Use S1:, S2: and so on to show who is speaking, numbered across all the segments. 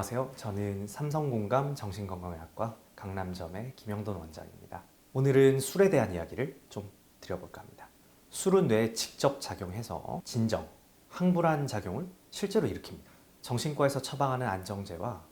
S1: 안녕하세요. 저는 삼성공감 정신건강의학과 강남점의 김영돈 원장입니다. 오늘은 술에 대한 이야기를 좀 드려볼까 합니다. 술은 뇌에 직접 작용해서 진정, 항불안 작용을 실제로 일으킵니다. 정신과에서 처방하는 안정제와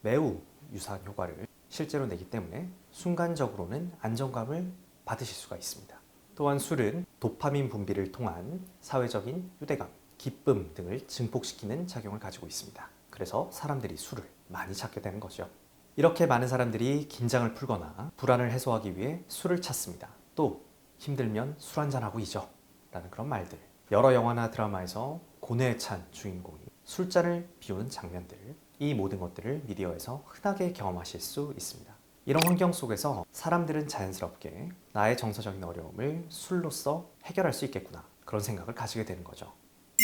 S1: 매우 유사한 효과를 실제로 내기 때문에 순간적으로는 안정감을 받으실 수가 있습니다. 또한 술은 도파민 분비를 통한 사회적인 유대감, 기쁨 등을 증폭시키는 작용을 가지고 있습니다. 그래서 사람들이 술을 많이 찾게 되는 거죠. 이렇게 많은 사람들이 긴장을 풀거나 불안을 해소하기 위해 술을 찾습니다. 또 힘들면 술 한잔하고 잊어 라는 그런 말들. 여러 영화나 드라마에서 고뇌에 찬 주인공이 술잔을 비우는 장면들. 이 모든 것들을 미디어에서 흔하게 경험하실 수 있습니다. 이런 환경 속에서 사람들은 자연스럽게 나의 정서적인 어려움을 술로써 해결할 수 있겠구나. 그런 생각을 가지게 되는 거죠.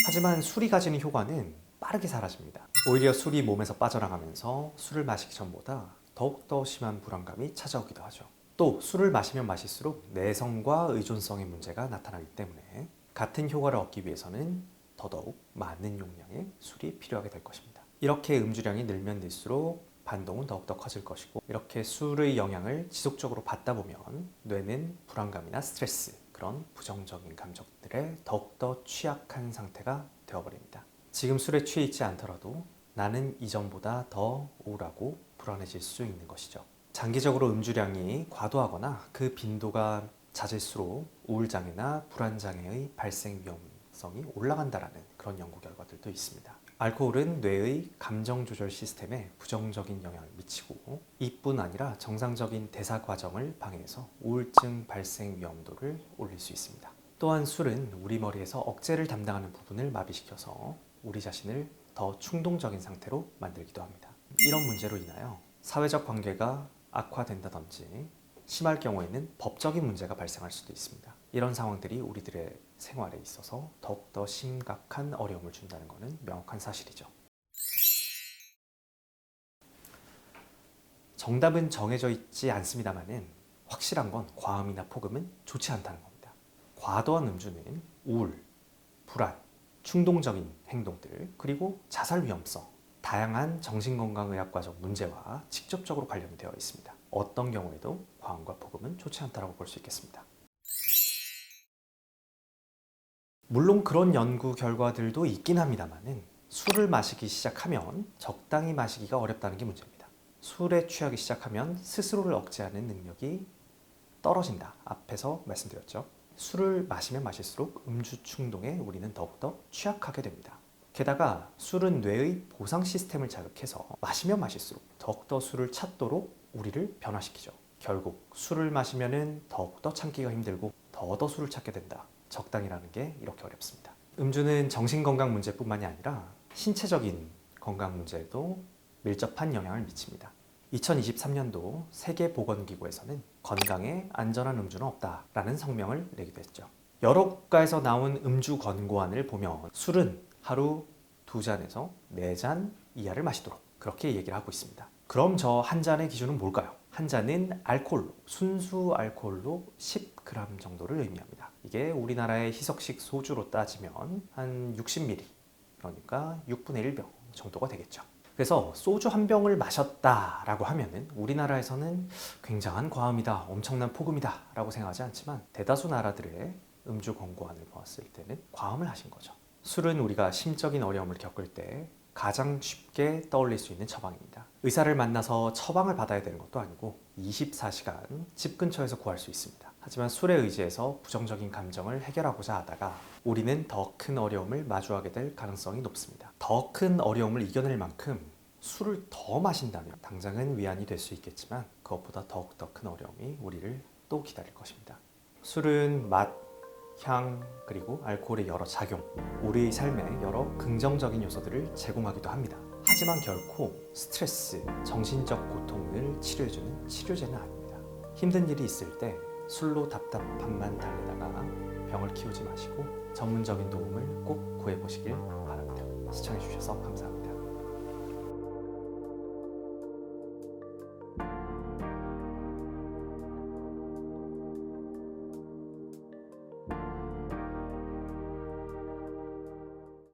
S1: 하지만 술이 가지는 효과는 빠르게 사라집니다. 오히려 술이 몸에서 빠져나가면서 술을 마시기 전보다 더욱더 심한 불안감이 찾아오기도 하죠. 또 술을 마시면 마실수록 내성과 의존성의 문제가 나타나기 때문에 같은 효과를 얻기 위해서는 더더욱 많은 용량의 술이 필요하게 될 것입니다. 이렇게 음주량이 늘면 늘수록 반동은 더욱더 커질 것이고 이렇게 술의 영향을 지속적으로 받다 보면 뇌는 불안감이나 스트레스 그런 부정적인 감정들에 더욱더 취약한 상태가 되어버립니다. 지금 술에 취해 있지 않더라도 나는 이전보다 더 우울하고 불안해질 수 있는 것이죠. 장기적으로 음주량이 과도하거나 그 빈도가 잦을수록 우울장애나 불안장애의 발생 위험성이 올라간다라는 그런 연구 결과들도 있습니다. 알코올은 뇌의 감정 조절 시스템에 부정적인 영향을 미치고 이뿐 아니라 정상적인 대사 과정을 방해해서 우울증 발생 위험도를 올릴 수 있습니다. 또한 술은 우리 머리에서 억제를 담당하는 부분을 마비시켜서 우리 자신을 더 충동적인 상태로 만들기도 합니다. 이런 문제로 인하여 사회적 관계가 악화된다든지 심할 경우에는 법적인 문제가 발생할 수도 있습니다. 이런 상황들이 우리들의 생활에 있어서 더욱더 심각한 어려움을 준다는 것은 명확한 사실이죠. 정답은 정해져 있지 않습니다만은 확실한 건 과음이나 폭음은 좋지 않다는 겁니다. 과도한 음주는 우울, 불안, 충동적인 행동들, 그리고 자살 위험성, 다양한 정신건강의학과적 문제와 직접적으로 관련이 되어 있습니다. 어떤 경우에도 과음과 폭음은 좋지 않다고 볼 수 있겠습니다. 물론 그런 연구 결과들도 있긴 합니다만은 술을 마시기 시작하면 적당히 마시기가 어렵다는 게 문제입니다. 술에 취하기 시작하면 스스로를 억제하는 능력이 떨어진다. 앞에서 말씀드렸죠. 술을 마시면 마실수록 음주 충동에 우리는 더욱더 취약하게 됩니다. 게다가 술은 뇌의 보상 시스템을 자극해서 마시면 마실수록 더욱더 술을 찾도록 우리를 변화시키죠. 결국 술을 마시면은 더욱더 참기가 힘들고 더더 술을 찾게 된다. 적당이라는 게 이렇게 어렵습니다. 음주는 정신건강 문제뿐만이 아니라 신체적인 건강 문제에도 밀접한 영향을 미칩니다. 2023년도 세계보건기구에서는 건강에 안전한 음주는 없다라는 성명을 내기도 했죠. 여러 국가에서 나온 음주 권고안을 보면 술은 하루 두 잔에서 네 잔 이하를 마시도록 그렇게 얘기를 하고 있습니다. 그럼 저 한 잔의 기준은 뭘까요? 한 잔은 알코올로 순수 알코올로 10g 정도를 의미합니다. 이게 우리나라의 희석식 소주로 따지면 한 60ml 그러니까 6분의 1병 정도가 되겠죠. 그래서 소주 한 병을 마셨다라고 하면은 우리나라에서는 굉장한 과음이다, 엄청난 폭음이다라고 생각하지 않지만 대다수 나라들의 음주 권고안을 보았을 때는 과음을 하신 거죠. 술은 우리가 심적인 어려움을 겪을 때 가장 쉽게 떠올릴 수 있는 처방입니다. 의사를 만나서 처방을 받아야 되는 것도 아니고 24시간 집 근처에서 구할 수 있습니다. 하지만 술에 의지해서 부정적인 감정을 해결하고자 하다가 우리는 더 큰 어려움을 마주하게 될 가능성이 높습니다. 더 큰 어려움을 이겨낼 만큼 술을 더 마신다면 당장은 위안이 될 수 있겠지만 그것보다 더욱더 큰 어려움이 우리를 또 기다릴 것입니다. 술은 맛, 향, 그리고 알코올의 여러 작용, 우리의 삶에 여러 긍정적인 요소들을 제공하기도 합니다. 하지만 결코 스트레스, 정신적 고통을 치료해주는 치료제는 아닙니다. 힘든 일이 있을 때 술로 답답함만 달래다가 병을 키우지 마시고 전문적인 도움을 꼭 구해보시길 바랍니다. 시청해주셔서 감사합니다.